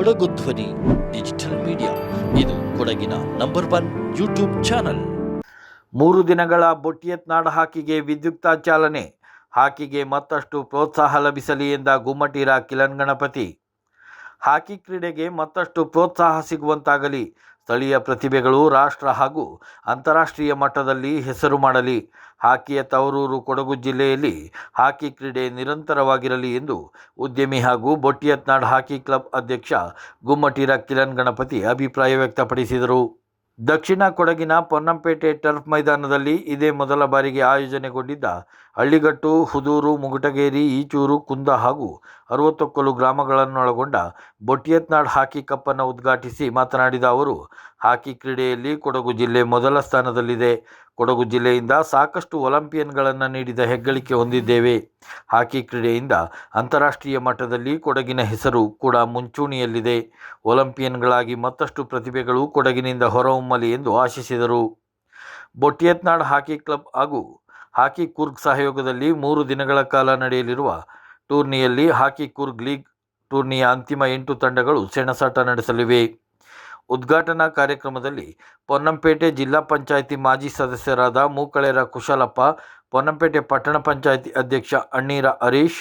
ಕೊಡಗು ಧ್ವನಿ, digital media. ಇದು ಕೊಡಗಿನ ನಂಬರ್ ಒನ್ ಯೂಟ್ಯೂಬ್ ಚಾನಲ್. ಮೂರು ದಿನಗಳ ಬೊಟ್ಟಿಯತ್ನಾಡ ಹಾಕಿಗೆ ವಿದ್ಯುಕ್ತ ಚಾಲನೆ. ಹಾಕಿಗೆ ಮತ್ತಷ್ಟು ಪ್ರೋತ್ಸಾಹ ಲಭಿಸಲಿ ಎಂದ ಗುಮ್ಮಟೀರ ಕಿಲನ್ ಗಣಪತಿ. ಹಾಕಿ ಕ್ರೀಡೆಗೆ ಮತ್ತಷ್ಟು ಪ್ರೋತ್ಸಾಹ ಸಿಗುವಂತಾಗಲಿ. ಸ್ಥಳೀಯ ಪ್ರತಿಭೆಗಳು ರಾಷ್ಟ್ರ ಹಾಗೂ ಅಂತಾರಾಷ್ಟ್ರೀಯ ಮಟ್ಟದಲ್ಲಿ ಹೆಸರು ಮಾಡಲಿ ಹಾಕಿಯ ತವರೂರು ಕೊಡಗು ಜಿಲ್ಲೆಯಲ್ಲಿ ಹಾಕಿ ಕ್ರೀಡೆ ನಿರಂತರವಾಗಿರಲಿ ಎಂದು ಉದ್ಯಮಿ ಹಾಗೂ ಬೊಟ್ಟಿಯತ್ನಾಡ್ ಹಾಕಿ ಕ್ಲಬ್ ಅಧ್ಯಕ್ಷ ಗುಮ್ಮಟೀರ ಕಿರಣ್ ಗಣಪತಿ ಅಭಿಪ್ರಾಯ ವ್ಯಕ್ತಪಡಿಸಿದರು. ದಕ್ಷಿಣ ಕೊಡಗಿನ ಪೊನ್ನಂಪೇಟೆ ಟರ್ಫ್ ಮೈದಾನದಲ್ಲಿ ಇದೇ ಮೊದಲ ಬಾರಿಗೆ ಆಯೋಜನೆಗೊಂಡಿದ್ದ ಹಳ್ಳಿಗಟ್ಟು, ಹುದೂರು, ಮುಗುಟಗೇರಿ, ಈಚೂರು, ಕುಂದ ಹಾಗೂ ಅರವತ್ತೊಕ್ಕಲು ಗ್ರಾಮಗಳನ್ನೊಳಗೊಂಡ ಬೊಟ್ಟಿಯತ್ನಾಡ್ ಹಾಕಿ ಕಪ್ಪನ್ನು ಉದ್ಘಾಟಿಸಿ ಮಾತನಾಡಿದ ಅವರು, ಹಾಕಿ ಕ್ರೀಡೆಯಲ್ಲಿ ಕೊಡಗು ಜಿಲ್ಲೆ ಮೊದಲ ಸ್ಥಾನದಲ್ಲಿದೆ. ಕೊಡಗು ಜಿಲ್ಲೆಯಿಂದ ಸಾಕಷ್ಟು ಒಲಿಂಪಿಯನ್ಗಳನ್ನು ನೀಡಿದ ಹೆಗ್ಗಳಿಕೆ ಹೊಂದಿದ್ದೇವೆ. ಹಾಕಿ ಕ್ರೀಡೆಯಿಂದ ಅಂತಾರಾಷ್ಟ್ರೀಯ ಮಟ್ಟದಲ್ಲಿ ಕೊಡಗಿನ ಹೆಸರು ಕೂಡ ಮುಂಚೂಣಿಯಲ್ಲಿದೆ. ಒಲಿಂಪಿಯನ್ಗಳಾಗಿ ಮತ್ತಷ್ಟು ಪ್ರತಿಭೆಗಳು ಕೊಡಗಿನಿಂದ ಹೊರಹೊಮ್ಮಲಿ ಎಂದು ಆಶಿಸಿದರು. ಬೊಟ್ಟಿಯತ್ನಾಡ್ ಹಾಕಿ ಕ್ಲಬ್ ಹಾಗೂ ಹಾಕಿ ಕೂರ್ಗ್ ಸಹಯೋಗದಲ್ಲಿ ಮೂರು ದಿನಗಳ ಕಾಲ ನಡೆಯಲಿರುವ ಟೂರ್ನಿಯಲ್ಲಿ ಹಾಕಿ ಕೂರ್ಗ್ ಲೀಗ್ ಟೂರ್ನಿಯ ಅಂತಿಮ ಎಂಟು ತಂಡಗಳು ಸೆಣಸಾಟ ನಡೆಸಲಿವೆ. ಉದ್ಘಾಟನಾ ಕಾರ್ಯಕ್ರಮದಲ್ಲಿ ಪೊನ್ನಂಪೇಟೆ ಜಿಲ್ಲಾ ಪಂಚಾಯಿತಿ ಮಾಜಿ ಸದಸ್ಯರಾದ ಮೂಕಳೆರ ಕುಶಲಪ್ಪ, ಪೊನ್ನಂಪೇಟೆ ಪಟ್ಟಣ ಪಂಚಾಯಿತಿ ಅಧ್ಯಕ್ಷ ಅಣ್ಣೀರ ಹರೀಶ್,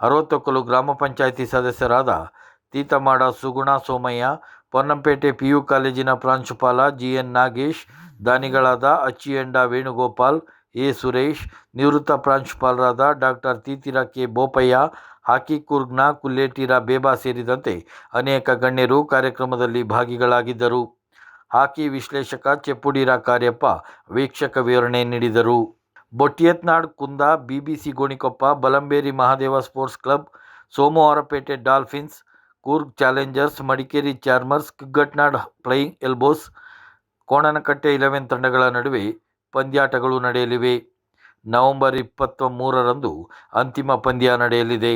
ಅರವತ್ತೊಕ್ಕಲು ಗ್ರಾಮ ಪಂಚಾಯಿತಿ ಸದಸ್ಯರಾದ ತೀತಮಾಡ ಸುಗುಣ ಸೋಮಯ್ಯ, ಪೊನ್ನಂಪೇಟೆ ಪಿ ಯು ಕಾಲೇಜಿನ ಪ್ರಾಂಶುಪಾಲ ಜಿ ಎನ್ ನಾಗೇಶ್, ದಾನಿಗಳಾದ ಅಚ್ಚಿಯಂಡ ವೇಣುಗೋಪಾಲ್, ಎ ಸುರೇಶ್, ನಿವೃತ್ತ ಪ್ರಾಂಶುಪಾಲರಾದ doctor Theethira K Bopaiah hockey ಕೂರ್ಗ್ನ, Kulletira, Beba ಸೇರಿದಂತೆ ಅನೇಕ ಗಣ್ಯರು ಕಾರ್ಯಕ್ರಮದಲ್ಲಿ ಭಾಗಿಗಳಾಗಿದ್ದರು. ಹಾಕಿ ವಿಶ್ಲೇಷಕ ಚೆಪ್ಪುಡಿರ ಕಾರ್ಯಪ್ಪ ವೀಕ್ಷಕ ವಿವರಣೆ ನೀಡಿದರು. Bottiyathnad Kunda, BBC Gonikoppa, Balamberi Mahadeva sports club, Somwarpet dolphins, Coorg challengers, Madikeri charmers, Kiggatnad flying elbows, Konanakatte eleven ತಂಡಗಳ ನಡುವೆ ಪಂದ್ಯಾಟಗಳು ನಡೆಯಲಿವೆ. ನವೆಂಬರ್ ಇಪ್ಪತ್ತ ಮೂರರಂದು ಅಂತಿಮ ಪಂದ್ಯ ನಡೆಯಲಿದೆ.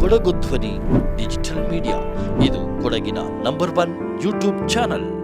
ಕೊಡಗು ಧ್ವನಿ, ಡಿಜಿಟಲ್ ಮೀಡಿಯಾ. ಇದು ಕೊಡಗಿನ ನಂಬರ್ ಒನ್ ಯೂಟ್ಯೂಬ್ ಚಾನಲ್.